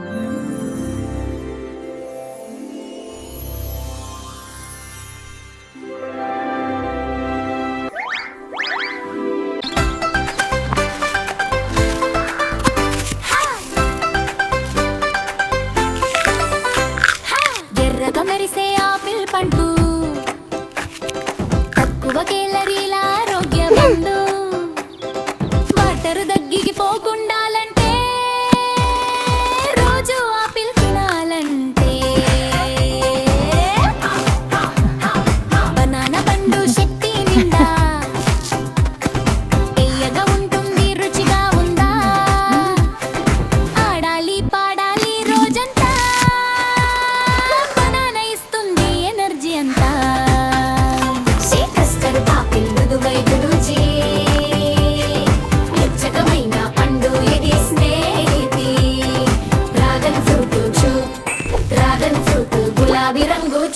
Amen.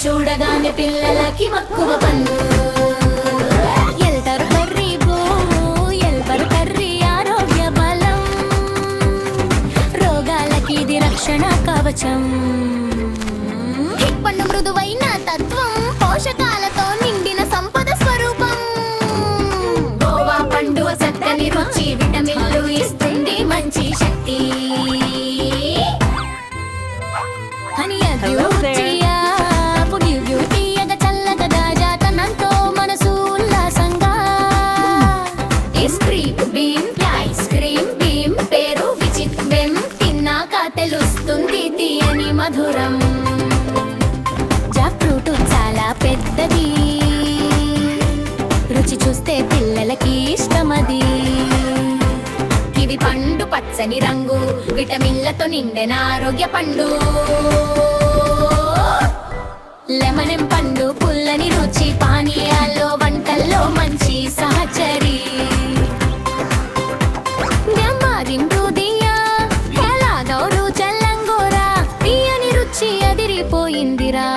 చూడగానే పిల్లలకి మక్కువ పండు ఎల్టర్ కర్రీ బో ఎల్బర్ కర్రీ ఆరోగ్య బలం. రోగాలకి ఇది రక్షణ కవచం. పండు మృదువైన తత్వం. మధురం. జాక్ ఫ్రూట్ చాలా పెద్దది. రుచి చూస్తే పిల్లలకి ఇష్టమది. ఇది పండు పచ్చని రంగు విటమిన్లతో నిండిన ఆరోగ్య పండు. లెమన్ పండు పుల్లని రుచి పానీయాల్లో ముదిరిపోయిందిరా.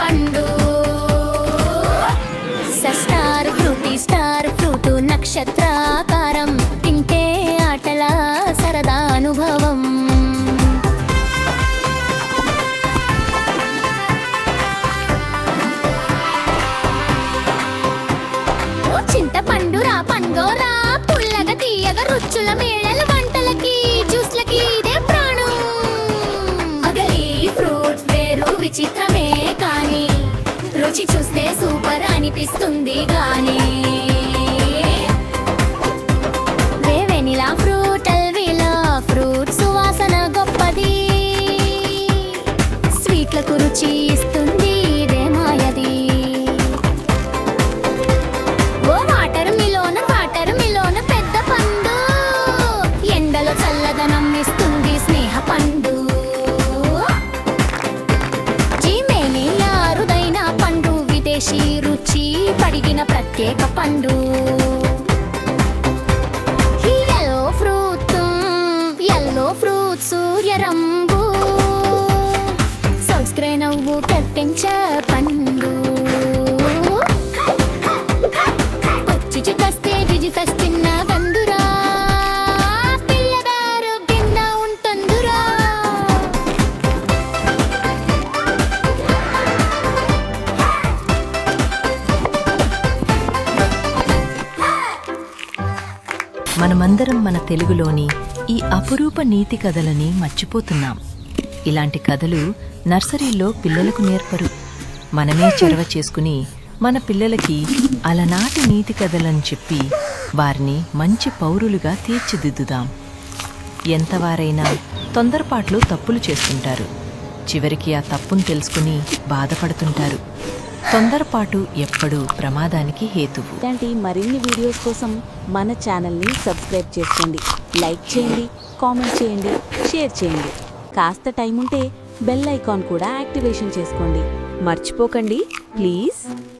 పండు. స్టార్ ఫ్రూటీ స్టార్ ఫ్రూట్ నక్షత్రాకారం. తింటే ఆటల సరదా అనుభవం. ఓ చింతపండురా పండోరా పుల్లగా తీయగా రుచుల మేళలు చూస్తే సూపర్ అనిపిస్తుంది కానీ రుచి ప్రత్యేక పండు. ఎల్లో ఫ్రూట్ ఎల్లో ఫ్రూట్ సూర్య రంగు సంస్కృత నవ్వు కట్టించ మనమందరం మన తెలుగులోని ఈ అపురూప నీతి కథలని మర్చిపోతున్నాం. ఇలాంటి కథలు నర్సరీలో పిల్లలకు నేర్పరు. మనమే చెరవ చేసుకుని మన పిల్లలకి అలనాటి నీతి కథలను చెప్పి వారిని మంచి పౌరులుగా తీర్చిదిద్దుదాం. ఎంతవారైనా తొందరపాట్లు తప్పులు చేస్తుంటారు. చివరికి ఆ తప్పును తెలుసుకుని బాధపడుతుంటారు. తొందరపాటు ఎప్పుడూ ప్రమాదానికి హేతువు. ఇలాంటి మరిన్ని వీడియోస్ కోసం మన ఛానల్ని సబ్స్క్రైబ్ చేసుకోండి. లైక్ చేయండి కామెంట్ చేయండి షేర్ చేయండి. కాస్త టైం ఉంటే బెల్ ఐకాన్ కూడా యాక్టివేషన్ చేసుకోండి. మర్చిపోకండి. ప్లీజ్.